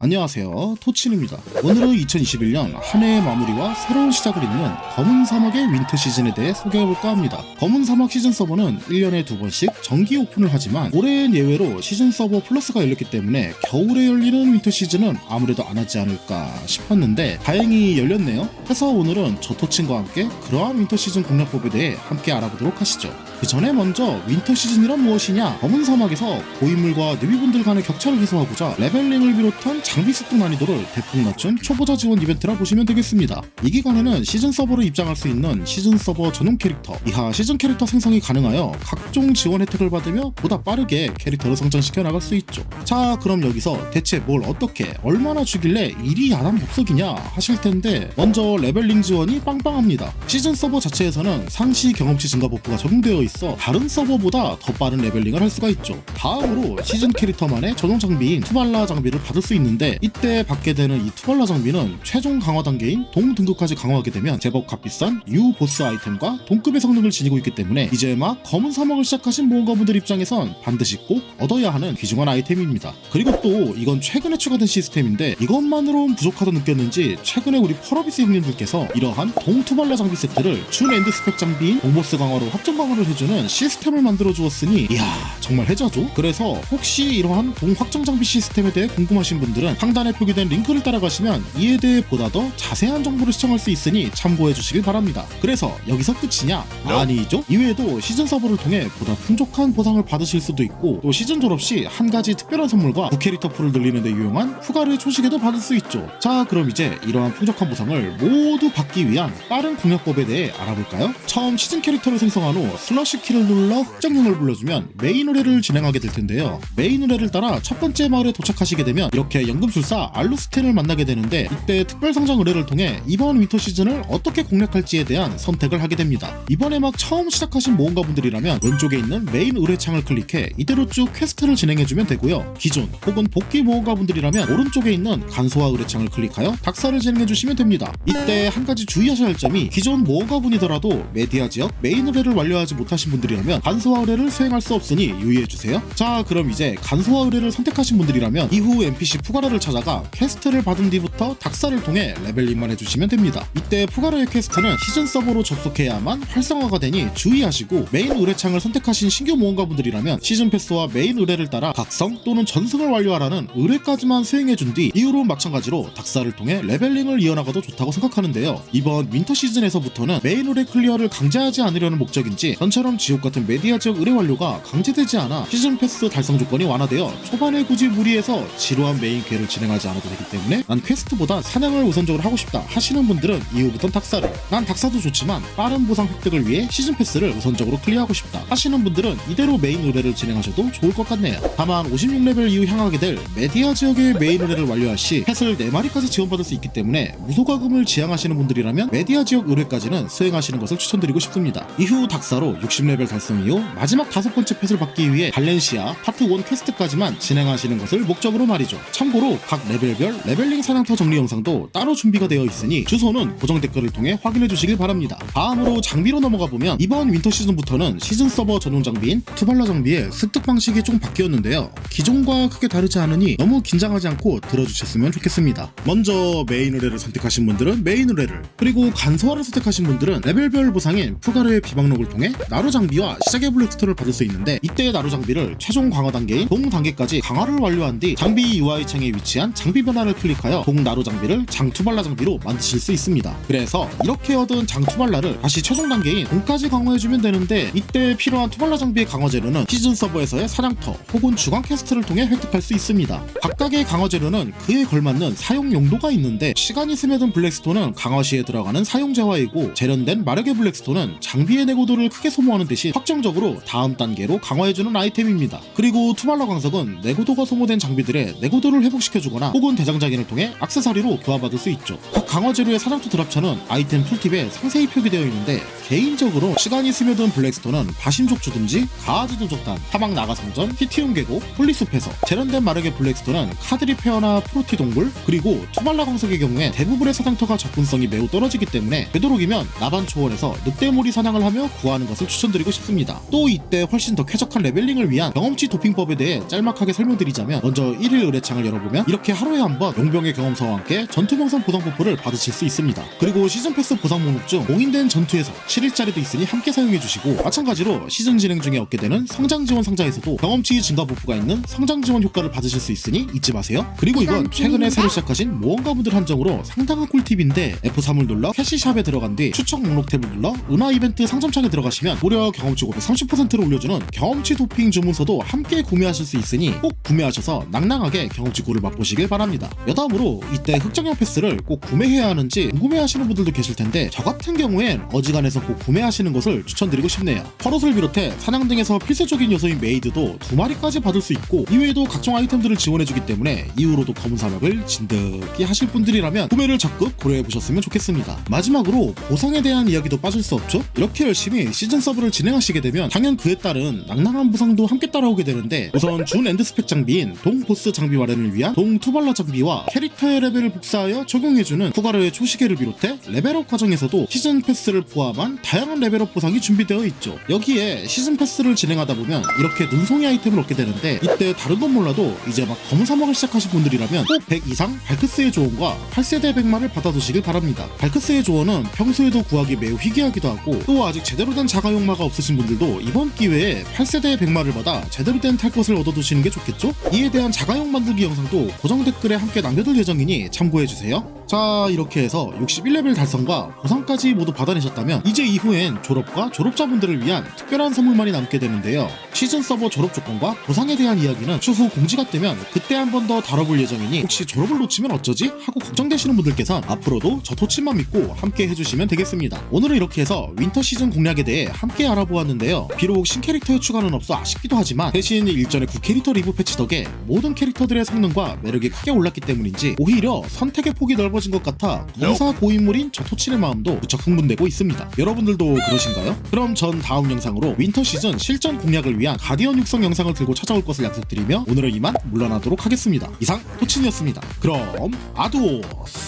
안녕하세요. 토친입니다. 오늘은 2021년 한 해의 마무리와 새로운 시작을 잇는 검은 사막의 윈터 시즌에 대해 소개해볼까 합니다. 검은 사막 시즌 서버는 1년에 두 번씩 정기 오픈을 하지만 올해는 예외로 시즌 서버 플러스가 열렸기 때문에 겨울에 열리는 윈터 시즌은 아무래도 안 하지 않을까 싶었는데 다행히 열렸네요. 그래서 오늘은 저 토친과 함께 그러한 윈터 시즌 공략법에 대해 함께 알아보도록 하시죠 그 전에 먼저 윈터 시즌이란 무엇이냐 검은 사막에서 고인물과 뉴비분들 간의 격차를 해소하고자 레벨링을 비롯한 장비 습득 난이도를 대폭 낮춘 초보자 지원 이벤트라 보시면 되겠습니다. 이 기간에는 시즌 서버로 입장할 수 있는 시즌 서버 전용 캐릭터, 이하 시즌 캐릭터 생성이 가능하여 각종 지원 혜택을 받으며 보다 빠르게 캐릭터를 성장시켜 나갈 수 있죠. 자, 그럼 여기서 대체 뭘 어떻게 얼마나 주길래 일이 야단 법석이냐 하실 텐데 먼저 레벨링 지원이 빵빵합니다. 시즌 서버 자체에서는 상시 경험치 증가 버프가 적용되어 있어 다른 서버보다 더 빠른 레벨링을 할 수가 있죠. 다음으로 시즌 캐릭터만의 전용 장비인 투발라 장비를 받을 수 있는데 이때 받게 되는 이 투발라 장비는 최종 강화 단계인 동 등급까지 강화하게 되면 제법 값비싼 U 보스 아이템과 동급의 성능을 지니고 있기 때문에 이제 막 검은 사막을 시작하신 모험가분들 입장에선 반드시 꼭 얻어야 하는 귀중한 아이템입니다. 그리고 또 이건 최근에 추가된 시스템인데 이것만으로는 부족하다 느꼈는지 최근에 우리 펄어비스 형님들께서 이러한 동투발라 장비 세트를 준 엔드 스펙 장비인 동보스 강화로 합정 강화를 해주 는 시스템을 만들어 주었으니 이야 정말 해자죠. 그래서 혹시 이러한 동 확정 장비 시스템에 대해 궁금하신 분들은 상단에 표기된 링크를 따라가시면 이에 대해 보다 더 자세한 정보를 시청할 수 있으니 참고해 주시길 바랍니다. 그래서 여기서 끝이냐? 아니죠. 이외에도 시즌 서버를 통해 보다 풍족한 보상을 받으실 수도 있고 또 시즌 졸업 시 한 가지 특별한 선물과 부캐릭터 풀을 늘리는 데 유용한 후가를 초식에도 받을 수 있죠. 자 그럼 이제 이러한 풍족한 보상을 모두 받기 위한 빠른 공략법에 대해 알아볼까요? 처음 시즌 캐릭터를 생성한 후 슬러시 키를 눌러 흑정형을 불러주면 메인 의뢰를 진행하게 될 텐데요. 메인 의뢰를 따라 첫 번째 마을에 도착하시게 되면 이렇게 연금술사 알루스텐을 만나게 되는데 이때 특별 성장 의뢰를 통해 이번 윈터 시즌을 어떻게 공략할지에 대한 선택을 하게 됩니다. 이번에 막 처음 시작하신 모험가 분들이라면 왼쪽에 있는 메인 의뢰창을 클릭해 이대로 쭉 퀘스트를 진행해주면 되고요. 기존 혹은 복귀 모험가 분들이라면 오른쪽에 있는 간소화 의뢰창을 클릭하여 닥사를 진행해주시면 됩니다. 이때 한 가지 주의하셔야 할 점이 기존 모험가 분이더라도 메디아 지역 메인 의뢰를 완료하지 못하 신 분들이라면 간소화 의뢰를 수행할 수 없으니 유의해주세요. 자 그럼 이제 간소화 의뢰를 선택하신 분들이라면 이후 NPC 푸가라를 찾아가 퀘스트를 받은 뒤부터 닥사를 통해 레벨링만 해주시면 됩니다. 이때 푸가라의 퀘스트는 시즌 서버로 접속해야만 활성화가 되니 주의하시고 메인 의뢰창을 선택하신 신규 모험가분들이라면 시즌 패스와 메인 의뢰를 따라 각성 또는 전승을 완료하라는 의뢰까지만 수행해준 뒤 이후로 마찬가지로 닥사를 통해 레벨링을 이어나가도 좋다고 생각하는데요. 이번 윈터 시즌에서부터는 메인 의뢰 클리어를 강제하지 않으려는 목적인지 전처럼 지옥 같은 메디아 지역 의뢰 완료가 강제되지 않아 시즌 패스 달성 조건이 완화되어 초반에 굳이 무리해서 지루한 메인 퀘를 진행하지 않아도 되기 때문에 난 퀘스트보다 사냥을 우선적으로 하고 싶다 하시는 분들은 이후부터 닥사를 난 닥사도 좋지만 빠른 보상 획득을 위해 시즌 패스를 우선적으로 클리어하고 싶다 하시는 분들은 이대로 메인 의뢰를 진행하셔도 좋을 것 같네요. 다만 56레벨 이후 향하게 될 메디아 지역의 메인 의뢰를 완료할 시 펫을 4마리까지 지원받을 수 있기 때문에 무소가금을 지향하시는 분들이라면 메디아 지역 의뢰까지는 수행하시는 것을 추천드리고 싶습니다. 이후 닥사로 60레벨 달성 이후 마지막 다섯 번째 펫을 받기 위해 발렌시아 파트 1 퀘스트까지만 진행하시는 것을 목적으로 말이죠. 참고로 각 레벨별 레벨링 사냥터 정리 영상도 따로 준비가 되어 있으니 주소는 고정 댓글을 통해 확인해 주시길 바랍니다. 다음으로 장비로 넘어가 보면 이번 윈터 시즌부터는 시즌 서버 전용 장비인 투발라 장비의 습득 방식이 좀 바뀌었는데요. 기존과 크게 다르지 않으니 너무 긴장하지 않고 들어주셨으면 좋겠습니다. 먼저 메인 의뢰를 선택하신 분들은 메인 의뢰를 그리고 간소화를 선택하신 분들은 레벨별 보상인 푸가르의 비방록을 통해 나루 장비와 시작의 블랙스토를 받을 수 있는데 이때 나루 장비를 최종 강화 단계인 동 단계까지 강화를 완료한 뒤 장비 UI 창에 위치한 장비 변화를 클릭하여 동 나루 장비를 장투발라 장비로 만드실 수 있습니다. 그래서 이렇게 얻은 장투발라를 다시 최종 단계인 동까지 강화해주면 되는데 이때 필요한 투발라 장비의 강화 재료는 시즌 서버에서의 사냥터 혹은 주간 퀘스트를 통해 획득할 수 있습니다. 각각의 강화 재료는 그에 걸맞는 사용 용도가 있는데 시간이 스며든 블랙스톤은 강화 시에 들어가는 사용 재화이고 재련된 마력의 블랙스톤은 장비의 내구도를 크게 소모 하는 대신 확정적으로 다음 단계로 강화해주는 아이템입니다. 그리고 투발라 광석은 내구도가 소모된 장비들의 내구도를 회복시켜주거나 혹은 대장장인을 통해 악세사리로 교환받을 수 있죠. 각 강화 재료의 사냥터 드랍처는 아이템 툴팁에 상세히 표기되어 있는데 개인적으로 시간이 스며든 블랙스톤은 바심족 주둔지, 가아지 도적단, 사막 나가성전, 히티움 계곡, 폴리숲에서 재련된 마력의 블랙스톤은 카드리 페어나 프로티 동굴 그리고 투발라 광석의 경우에 대부분의 사냥터가 접근성이 매우 떨어지기 때문에 되도록이면 나반 초월에서 늑대몰이 사냥을 하며 구하는 것을 추천 추천드리고 싶습니다. 또 이때 훨씬 더 쾌적한 레벨링을 위한 경험치 도핑법에 대해 짤막하게 설명드리자면 먼저 1일 의뢰창을 열어보면 이렇게 하루에 한 번 용병의 경험서와 함께 전투 명성 보상 버프를 받으실 수 있습니다. 그리고 시즌 패스 보상 목록 중 공인된 전투에서 7일짜리도 있으니 함께 사용해주시고 마찬가지로 시즌 진행 중에 얻게 되는 성장 지원 상자에서도 경험치 증가 버프가 있는 성장 지원 효과를 받으실 수 있으니 잊지 마세요. 그리고 이건 최근에? 새로 시작하신 모험가분들 한정으로 상당한 꿀팁인데 F3을 눌러 캐시샵에 들어간 뒤 추천 목록 탭을 눌러 은하 이벤트 상점창에 들어가시면 무려 경험치 530%를 올려주는 경험치 도핑 주문서도 함께 구매하실 수 있으니 꼭 구매하셔서 낭낭하게 경험치 꿀을 맛보시길 바랍니다. 여담으로 이때 흑정형 패스를 꼭 구매해야 하는지 궁금해하시는 분들도 계실 텐데 저 같은 경우엔 어지간해서 꼭 구매하시는 것을 추천드리고 싶네요. 펄옷을 비롯해 사냥 등에서 필수적인 요소인 메이드도 두 마리까지 받을 수 있고 이외에도 각종 아이템들을 지원해주기 때문에 이후로도 검은 사막을 진득이 하실 분들이라면 구매를 적극 고려해보셨으면 좋겠습니다. 마지막으로 보상에 대한 이야기도 빠질 수 없죠? 이렇게 열심히 시즌 서브 를 진행하시게 되면 당연 그에 따른 낭낭한 보상도 함께 따라오게 되는데 우선 준 엔드 스펙 장비인 동 보스 장비 마련을 위한 동 투발라 장비와 캐릭터의 레벨을 복사하여 적용해주는 후가르의 초시계를 비롯해 레벨업 과정에서도 시즌 패스를 포함한 다양한 레벨업 보상이 준비되어 있죠. 여기에 시즌 패스를 진행하다 보면 이렇게 눈송이 아이템을 얻게 되는데 이때 다른 건 몰라도 이제 막 검은 사막을 시작하신 분들이라면 꼭 100 이상 발크스의 조언과 8세대 백마를 받아두시길 바랍니다. 발크스의 조언은 평소에도 구하기 매우 희귀하기도 하고 또 아직 제대로 된 자가용 마가 없으신 분들도 이번 기회에 8세대 백마를 받아 제대로 된 탈 것을 얻어두시는 게 좋겠죠? 이에 대한 자가용 만들기 영상도 고정 댓글에 함께 남겨둘 예정이니 참고해주세요. 자 이렇게 해서 61레벨 달성과 보상까지 모두 받아내셨다면 이제 이후엔 졸업과 졸업자분들을 위한 특별한 선물만이 남게 되는데요. 시즌 서버 졸업 조건과 보상에 대한 이야기는 추후 공지가 뜨면 그때 한 번 더 다뤄볼 예정이니 혹시 졸업을 놓치면 어쩌지? 하고 걱정되시는 분들께선 앞으로도 저 토치만 믿고 함께 해주시면 되겠습니다. 오늘은 이렇게 해서 윈터 시즌 공략에 대해 함께 알아보았는데요. 비록 신캐릭터의 추가는 없어 아쉽기도 하지만 대신 일전에 9캐릭터 리브 패치 덕에 모든 캐릭터들의 성능과 매력이 크게 올랐기 때문인지 오히려 선택의 폭이 넓 어진 것 같아 검사 고인물인 저 토치의 마음도 무척 흥분되고 있습니다. 여러분들도 그러신가요? 그럼 전 다음 영상으로 윈터 시즌 실전 공략을 위한 가디언 육성 영상을 들고 찾아올 것을 약속드리며 오늘은 이만 물러나도록 하겠습니다. 이상 토친이었습니다. 그럼 아두오스